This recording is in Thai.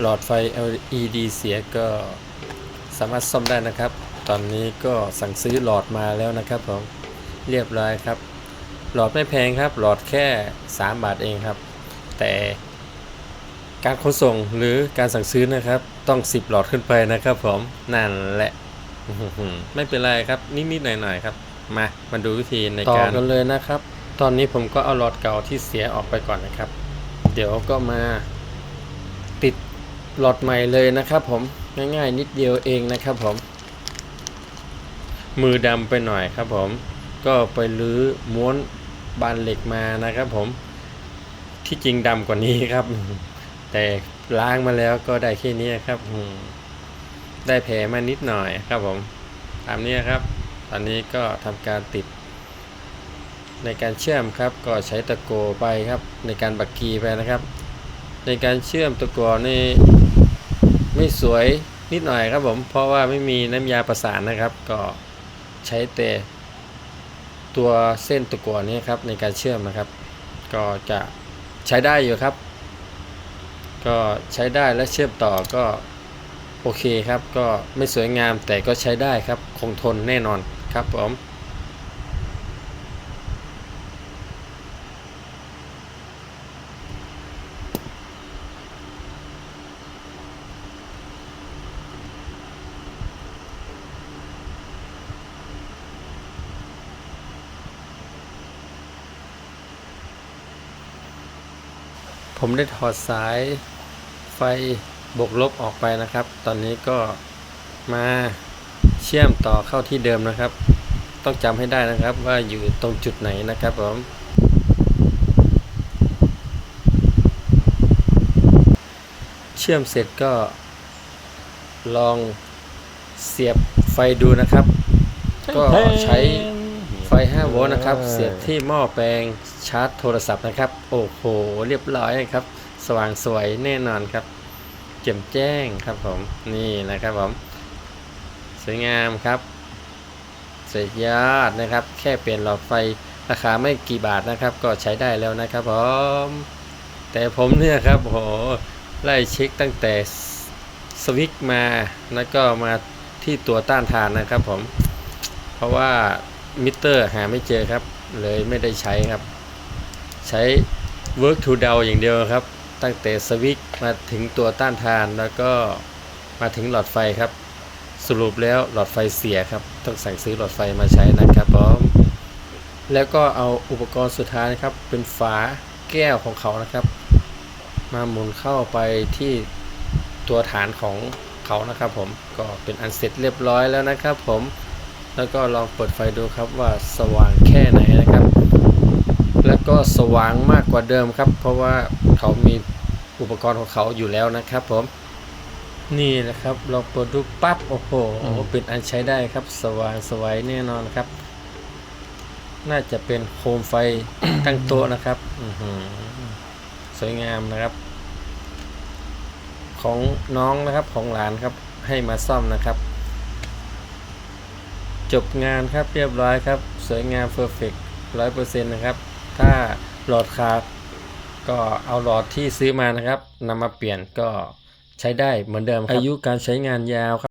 หลอดไฟ LED เสียก็สามารถซ่อมได้นะครับ ตอนนี้ก็สั่งซื้อหลอดมาแล้วนะครับผมเรียบร้อยครับ หลอดไม่แพงครับ หลอดแค่ 3 บาทเองครับ แต่การขนส่งหรือการสั่งซื้อนะครับ ต้อง 10 หลอดขึ้นไปนะครับผมนั่นแหละไม่เป็นไรครับ นิดๆหน่อยๆครับ มามาดูวิธีในการต่อกันเลยนะครับ ตอนนี้ผมก็เอาหลอดเก่าที่เสียออกไปก่อนนะครับ เดี๋ยวก็มาติด หลอดใหม่เลยนะครับผมง่ายๆ นิดเดียวเองนะครับผม มือดำไปหน่อยครับผม ก็ไปลื้อม้วนบานเหล็กมานะครับผม ที่จริงดำกว่านี้ครับ แต่ล้างมาแล้วก็ได้แค่นี้ครับได้แผลมานิดหน่อยครับผมตามนี้ครับ ตอนนี้ก็ทำการติด ในการเชื่อมครับ ก็ใช้ตะโกไปครับ ในการบักกีไปนะครับ ในการเชื่อมตะกัวนี่ ไม่สวยนิดหน่อยครับผม เพราะว่าไม่มีน้ำยาประสานนะครับ ก็ใช้แต่ตัวเส้นตะกั่วนี้ครับในการเชื่อมนะครับ ก็จะใช้ได้อยู่ครับ ก็ใช้ได้และเชื่อมต่อก็โอเคครับ ก็ไม่สวยงามแต่ก็ใช้ได้ครับ คงทนแน่นอนครับผม ผมได้ถอดสายไฟบวกลบออกไปนะครับ ตอนนี้ก็มาเชื่อมต่อเข้าที่เดิมนะครับ ต้องจำให้ได้นะครับว่าอยู่ตรงจุดไหนนะครับผมเชื่อมเสร็จก็ลองเสียบไฟดูนะครับ ก็ใช้ ไฟ 5 โวลต์นะครับ เสียบที่หม้อแปลงชาร์จโทรศัพท์นะครับ โอ้โห เรียบร้อยครับ สว่างสวยแน่นอนครับแจ่มแจ้งครับผม นี่นะครับผม สวยงามครับสุดยอดนะครับ แค่เปลี่ยนหลอดไฟราคาไม่กี่บาทนะครับ ก็ใช้ได้แล้วนะครับผม แต่ผมเนี่ยครับโอ้โหไล่เช็คตั้งแต่สวิตช์มาแล้วก็มาที่ตัวต้านทานนะครับผม เพราะว่า มิเตอร์หาไม่เจอครับ เลยไม่ได้ใช้ครับ ใช้ work to d o w อย่างเดียวครับ ตั้งแต่สวิตช์มาถึงตัวต้านทานแล้วก็มาถึงหลอดไฟครับ สรุปแล้วหลอดไฟเสียครับ ต้องสั่งซื้อหลอดไฟมาใช้นะครับผมแล้วก็เอาอุปกรณ์สุดท้ายนะครับ เป็นฝาแก้วของเขานะครับ มาหมุนเข้าไปที่ตัวฐานของเขานะครับผมก็เป็นอันเสร็จเรียบร้อยแล้วนะครับผม แล้วก็ลองเปิดไฟดูครับว่าสว่างแค่ไหนนะครับ แล้วก็สว่างมากกว่าเดิมครับ เพราะว่าเขามีอุปกรณ์ของเขาอยู่แล้วนะครับผมนี่แหละครับลองเปิดดูปั๊บโอ้โหเป็นอันใช้ได้ครับ สว่างสวยแน่นอนครับ น่าจะเป็นโคมไฟตั้งโต๊ะนะครับสวยงามนะครับ ของน้องนะครับของหลานครับ ให้มาซ่อมนะครับ จบงานครับเรียบร้อยครับ สวยงามเพอร์เฟกร้อยเปอร์เซ็นต์นะครับ ถ้าหลอดขาดก็เอาหลอดที่ซื้อมานะครับนำมาเปลี่ยนก็ใช้ได้เหมือนเดิมอายุการใช้งานยาวครับ